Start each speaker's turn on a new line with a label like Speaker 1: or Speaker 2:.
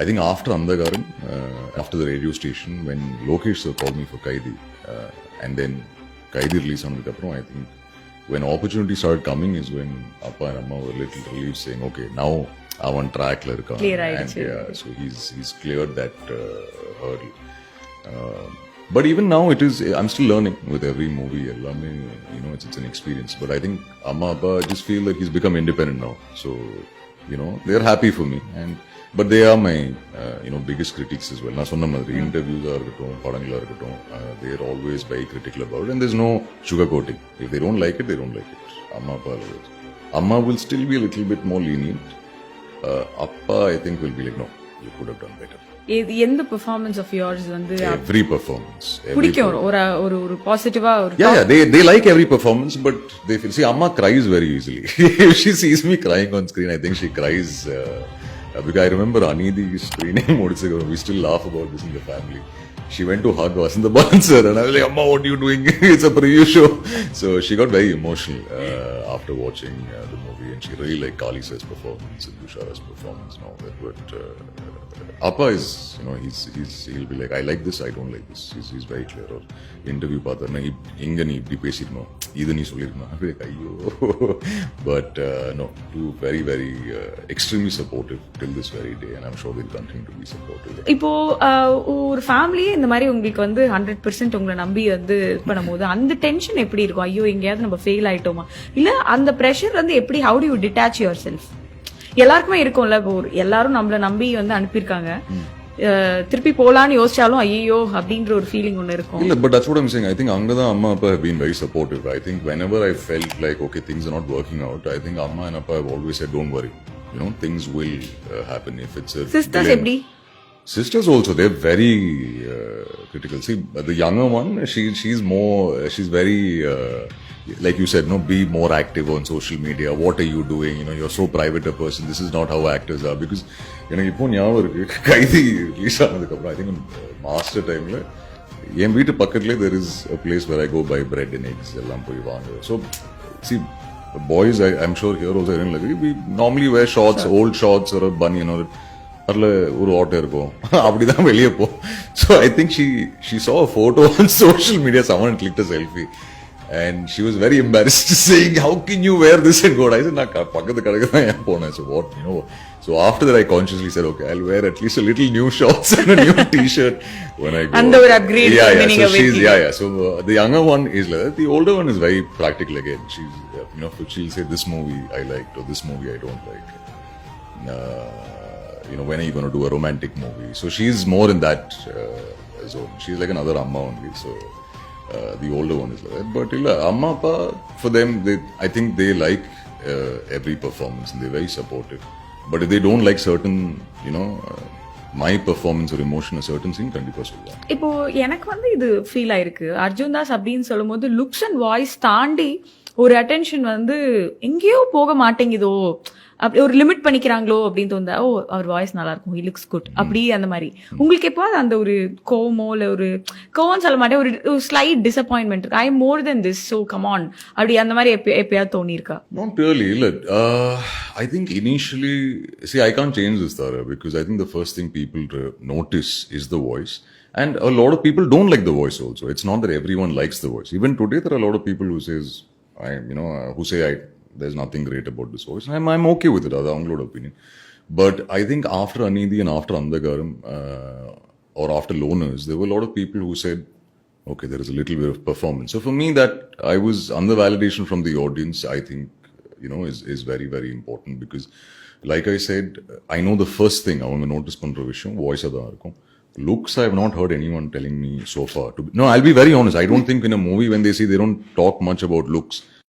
Speaker 1: I think after Andagaram, uh, after the radio station, when Lokesh sir called me for Kaidi, uh, and then Kaidi release on the I think when opportunity started coming is when Appa and Amma were little relieved saying, okay, now I want track Larka.
Speaker 2: Clear
Speaker 1: and
Speaker 2: ஆயிடுச்சு.
Speaker 1: yeah, so he's he's cleared that uh, hurdle. Uh, but even now, it is. I'm still learning with every movie. Ellame, you know, it's, it's an experience. But I think Amma Abba, I just feel that he's become independent Are my, uh, you know, biggest critics as well. நான் சொன்ன மாதிரி இன்டர்வியூஸாக இருக்கட்டும் படங்களாக இருக்கட்டும் they're always be critical about and there's no sugar coating. If they don't like it, they don't like it. Amma Appa always. Amma will still be a little bit more lenient. Uh, Appa, I think, will be like, no, you could have done better.
Speaker 2: இது எந்த performance of yours வந்து
Speaker 1: performance. Every
Speaker 2: பிடிக்கும் ஒரு ஒரு ஒரு பாசிட்டிவா ஒரு
Speaker 1: yeah, they, they like every performance, but they feel. See, Amma cries very easily. if she sees me crying on screen, I think she cries. Uh, uh, because I remember Anidhi screening Modisagar, we still laugh about this in the family. She went to hug Vasant Bansar, and I was like, Amma, what are you doing? it's a preview show. So she got very emotional uh, after watching uh, the movie, and she really liked Kali Sir's performance and Tushara's performance and all that. But uh, Appa is, you know, he's, he's, he'll be like, I like this, I don't like this. He's, he's very clear. Or interview பார்த்தா இங்க நீ இப்படி பேசிருக்கணும் இது நீ சொல்லிருக்கணும் அப்படியே ஐயோ but no too very very extremely supportive till this very day and I'm sure will continue to be supportive
Speaker 2: இப்போ ஆஹ், ஒரு ஃபேமிலியே இந்த மாதிரி உங்களுக்கு வந்து ஹண்ட்ரட் பர்சன்ட் உங்களை நம்பி வந்து இது பண்ணும்போது அந்த டென்ஷன் எப்படி இருக்கும்? ஐயோ எங்கேயாவது நம்ம ஃபெயில் ஆயிட்டோமா? இல்ல அந்த ப்ரெஷர் வந்து எப்படி how do you detach yourself எல்லாருக்குமே இருக்கும்ல இப்போ எல்லாரும் நம்மள நம்பி வந்து அனுப்பியிருக்காங்க. திருப்பி போலான்னு யோசிச்சாலும் ஐயோ அப்படின்ற ஒரு ஃபீலிங் ஒண்ணு இருக்கும்
Speaker 1: இல்ல but that's what I'm saying I think அங்க தான் அம்மா அப்பா have been very supportive i think whenever i felt like okay things are not working out i think amma and appa have always said don't worry you know things will uh, happen if it's a delay.
Speaker 2: எப்படி
Speaker 1: Sisters also, they're very uh, critical. See, the younger one, she she's more, she's very, uh, like you said, no, be more active on social media. What are you doing? You know, you're so private a person. This is not how actors are. Because, எனக்கு இப்போ ஞாபகம் இருக்கு கைதி release ஆனதுக்கப்புறம் I think master டைம்ல என் வீட்டு பக்கத்துலேயே there is a place where I go buy bread and eggs எல்லாம் போய் வாங்க so see boys I I'm sure here also like we normally wear shorts old shorts ஒரு பனியன் ஒரு அதில் ஒரு ஆட்டோ இருக்கும் அப்படிதான் வெளியே போ so I think she she saw photo on social media someone click selfie and she was very embarrassed saying how can you wear this and coat I நான் க- பக்கத்து கடைக்கு தான் ஏன் போனேன் so what you know so after that I consciously sir okay I wear at least little new shorts and new T shirt when I go.
Speaker 2: அந்த ஒரு upgrade
Speaker 1: Yeah,
Speaker 2: வந்து
Speaker 1: yeah.
Speaker 2: நீங்க
Speaker 1: So she's,
Speaker 2: வைக்கீங்க.
Speaker 1: yeah, yeah. So uh, the younger one is like that. The older one is very practical again. She's, uh, you know, she'll say this movie I liked or this movie I don't like. Uh, you know, when are you going to do a romantic movie? So she's more in that uh, zone. She's like another amma only. So uh, the older one is like that. But illa, amma appa, for them, they, I think they like uh, every performance and they're very supportive. But if they don't like certain, you know, uh, my performance or emotion, a certain scene, கண்டிப்பா சொல்லுவாங்க
Speaker 2: இப்போ எனக்கு வந்து இது feel ஆயிருக்கு அர்ஜுன் தாஸ் அப்படின்னு சொல்லும்போது looks and voice தாண்டி ஒரு அட்டென்ஷன் வந்து எங்கேயோ போக மாட்டேங்குதோ அப்படி ஒரு லிமிட் பண்ணிக்கிறாங்களோ அப்படின்னு தோணுதா ஓ அவர் வாய்ஸ் நல்லா இருக்கும் ஹி லுக்ஸ் குட் அப்படி அந்த மாதிரி உங்களுக்கு எப்போது அந்த ஒரு கோவமோ இல்லை ஒரு கோவம் சொல்ல மாட்டேன் ஒரு ஸ்லைட் டிசப்பாயின்மெண்ட் இருக்கு I more than this so come on அப்படி அந்த மாதிரி எப்ப எப்பயாவது தோணியிருக்கா.
Speaker 1: Look, uh, I think initially, see, I can't change this, Tara, because I think the first thing people to notice is the voice. And a lot of people don't like the voice also. It's not that everyone likes the voice. Even today, there are a lot of people who says, I, you know, uh, who say I, there's nothing great about this voice. I'm, I'm okay with it. That's அவங்களோட opinion. But I think after Anidhi and after Andagaram, uh, or after Loners, there were a lot of people who said, okay, there is a little bit of performance. So for me, that I was under validation from the audience, I think, you know, is, is very, very important because, like I said, I know the first thing I want to notice பண்ற விஷயம் voice தான் இருக்கும் looks I have not heard anyone telling me so far. To be, no I'll be very honest. I don't think in a movie when they see they don't talk much about looks